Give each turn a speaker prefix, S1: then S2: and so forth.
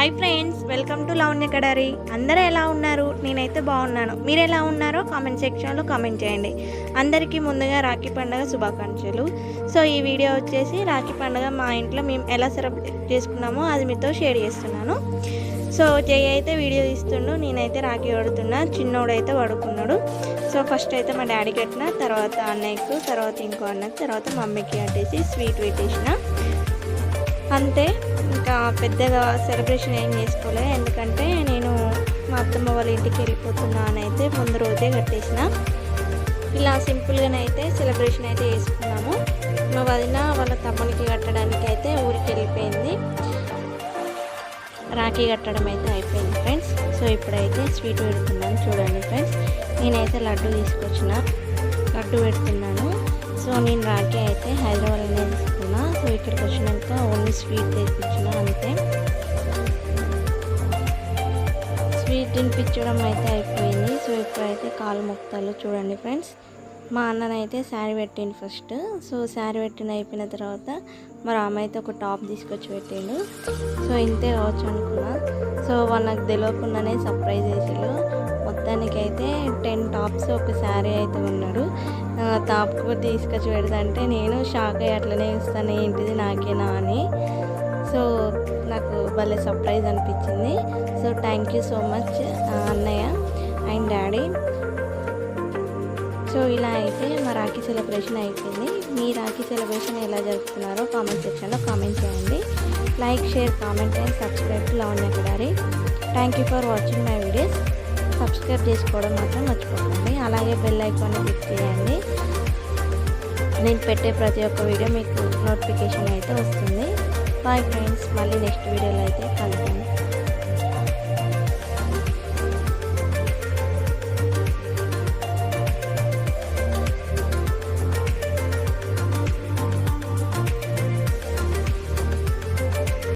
S1: Hi friends welcome to Lavanya Kadari అందరూ ఎలా ఉన్నారు? నేనైతే బాగున్నాను. మీరు ఎలా ఉన్నారో కామెంట్ సెక్షన్లో కామెంట్ చేయండి. అందరికీ ముందుగా రాఖీ పండుగ శుభాకాంక్షలు. సో ఈ వీడియో వచ్చేసి రాఖీ పండుగ మా ఇంట్లో మేము ఎలా సెలబ్రేట్ చేసుకున్నామో అది మీతో షేర్ చేస్తున్నాను. సో జై అయితే వీడియో తీస్తుండు నేనైతే రాఖీ పడుతున్నా చిన్నోడైతే పడుకున్నాడు సో ఫస్ట్ అయితే మా డాడీ కట్టిన తర్వాత అన్నయ్యకు తర్వాత ఇంకో అన్నకు తర్వాత మమ్మీకి కట్టేసి స్వీట్ పెట్టేసిన. అంతే ఇంకా పెద్దగా సెలబ్రేషన్ ఏం చేసుకోలే. ఎందుకంటే నేను మా అత్తమ్మ వాళ్ళ ఇంటికి వెళ్ళిపోతున్నాను అయితే ముందు రోజే కట్టేసిన. ఇలా సింపుల్గానైతే సెలబ్రేషన్ అయితే చేసుకున్నాము. మా వదిన వాళ్ళ తమ్మునికి కట్టడానికి అయితే ఊరికి వెళ్ళిపోయింది. రాఖీ కట్టడం అయితే అయిపోయింది ఫ్రెండ్స్ సో ఇప్పుడైతే స్వీట్ పెడుతున్నాను. చూడండి ఫ్రెండ్స్ నేనైతే లడ్డు తీసుకొచ్చిన. లడ్డు పెడుతున్నాను. సో నేను రాఖీ అయితే హైదరాబాద్లోనే తీసుకున్నా సో ఇక్కడికి వచ్చినాక ఓన్లీ స్వీట్ తెప్పించిన అంతే. స్వీట్ తినిపించడం అయితే అయిపోయింది. సో ఇప్పుడైతే కాలు మొక్తాలు చూడండి ఫ్రెండ్స్. మా అన్ననైతే శారీ పెట్టిండు ఫస్ట్. సో శారీ పెట్టిన అయిపోయిన తర్వాత మరి ఆమె అయితే ఒక టాప్ తీసుకొచ్చి పెట్టిండు. సో ఇంతే కావచ్చు అనుకున్నా. సో వాళ్ళకి తెలియకుండానే సర్ప్రైజ్ చేసాడు. మొత్తానికి అయితే టెన్ టాప్స్ ఒక శారీ అయితే ఉన్నాడు. తాపు తీసుకొచ్చి పెడదంటే నేను షాక్ అయ్యి అట్లనే ఇస్తాను ఏంటిది నాకేనా అని. సో నాకు భలే సర్ప్రైజ్ అనిపించింది. So thank you so much అన్నయ్య అండ్ డాడీ సో ఇలా అయితే మా రాఖీ సెలబ్రేషన్ అయిపోయింది. మీ రాఖీ సెలబ్రేషన్ ఎలా జరుపుతున్నారో కామెంట్ సెక్షన్లో కామెంట్ చేయండి. Like share comment and subscribe to Lavanya thank you for watching my videos subscribe చేసుకోవడం మాత్రం మర్చిపోకండి. అలాగే బెల్ ఐకాన్ క్లిక్ చేయండి. నేను పెట్టే ప్రతి ఒక్క వీడియో మీకు నోటిఫికేషన్ అయితే వస్తుంది. బాయ్ ఫ్రెండ్స్ మళ్ళీ నెక్స్ట్ వీడియోలో అయితే కలుద్దాం.